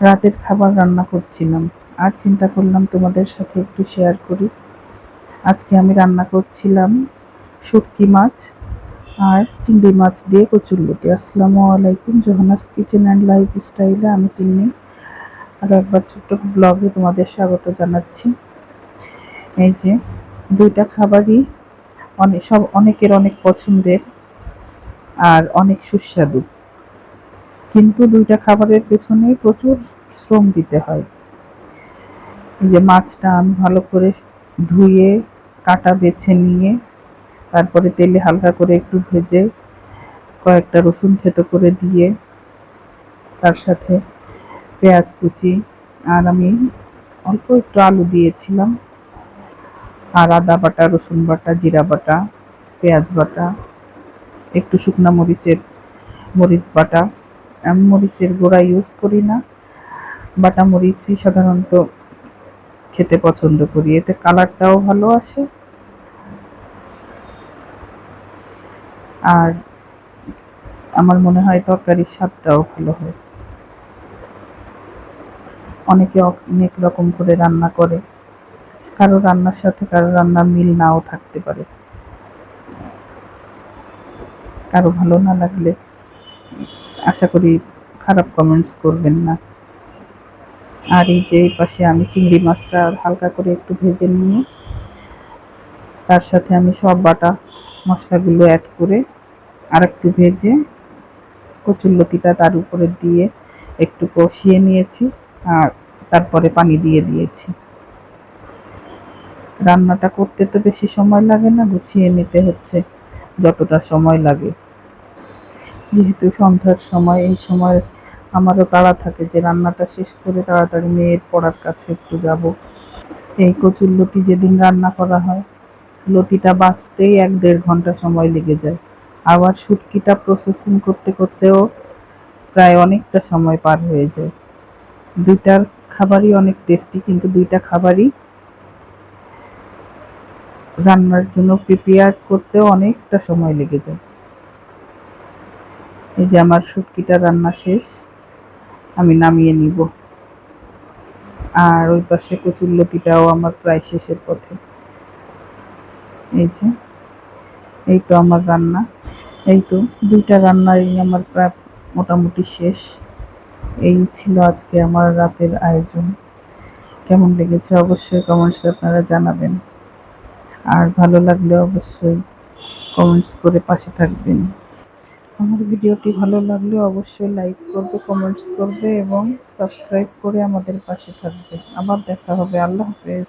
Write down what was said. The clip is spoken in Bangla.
রাতের খাবার রান্না করছিলাম। আর চিন্তা করলাম তোমাদের সাথে একটু শেয়ার করি। আজকে আমি রান্না করছিলাম শুটকি মাছ আর চিংড়ি মাছ দিয়ে কচুরলতি আসসালামু আলাইকুম, জোহানাস কিচেন অ্যান্ড লাইফ স্টাইলে আমি তিন্নি। আরও একবার ছোট্ট ব্লগে তোমাদের স্বাগত জানাচ্ছি। এই যে দুইটা খাবারই অনেক সব অনেকের অনেক পছন্দের আর অনেক সুস্বাদু। কিন্তু দুইটা খাবারের পেছনে প্রচুর শ্রম দিতে হয়। এই যে মাছটা আমি ভালো করে ধুয়ে, কাটা বেছে নিয়ে, তারপরে তেলে হালকা করে একটু ভেজে, কয়েকটা রসুন থেতো করে দিয়ে, তার সাথে পেঁয়াজ কুচি, আর আমি অল্প একটু আলু দিয়েছিলাম। আর আদা বাটা, রসুন বাটা, জিরা বাটা, পেঁয়াজ বাটা, একটু শুকনা মরিচের মরিচ বাটা মরিচের গোড়া ইউজ করি না। বাটা মরিচই সাধারণত খেতে পছন্দ করি। এতে কালারটাও ভালো আসে। আর আমার মনে হয় তরকারির স্বাদটাও ভালো হয়। অনেকে অনেক রকম করে রান্না করে। কারও রান্নার সাথে কারও রান্নার মিল নাও থাকতে পারে। কারও ভালো না লাগলে আশা করি খারাপ কমেন্টস করবেন না। আর এই যে পাশে আমি চিংড়ি মাছটা হালকা করে একটু ভেজে নিয়ে, তার সাথে আমি সব বাটা মশলাগুলো অ্যাড করে আর একটু ভেজে কচুরলতিটা তার উপরে দিয়ে একটু কষিয়ে নিয়েছি আর তারপরে পানি দিয়ে দিয়েছি। রান্নাটা করতে তো বেশি সময় লাগে না, গুছিয়ে নিতে হচ্ছে যতটা সময় লাগে। যেহেতু সন্ধ্যার সময়, এই সময় আমারও তাড়া থাকে যে রান্নাটা শেষ করে তাড়াতাড়ি মেয়ের পড়ার কাছে একটু যাব। এই কচুর লতি যেদিন রান্না করা হয়, লতিটা বাঁচতেই এক দেড় ঘণ্টা সময় লেগে যায়। আবার শুটকিটা প্রসেসিং করতে করতেও প্রায় অনেকটা সময় পার হয়ে যায়। দুইটার খাবারই অনেক টেস্টি কিন্তু দুইটা খাবারই রান্নার জন্য প্রিপেয়ার করতেও অনেকটা সময় লেগে যায়। এই যে আমার শুটকিটা রান্না শেষ, আমি নামিয়ে নিব। আর ওই পাশে কচুরলতিটাও আমার প্রায় শেষের পথে। এই যে, এই তো আমার রান্না। এই তো দুইটা রান্নাই আমার প্রায় মোটামুটি শেষ। এই ছিল আজকে আমার রাতের আয়োজন। কেমন লেগেছে অবশ্যই কমেন্টসে আপনারা জানাবেন। আর ভালো লাগলে অবশ্যই কমেন্টস করে পাশে থাকবেন। আমার ভিডিওটি ভালো লাগলে অবশ্যই লাইক করবে কমেন্টস করবে এবং সাবস্ক্রাইব করে আমাদের পাশে থাকবে। আবার দেখা হবে। আল্লাহ হাফেজ।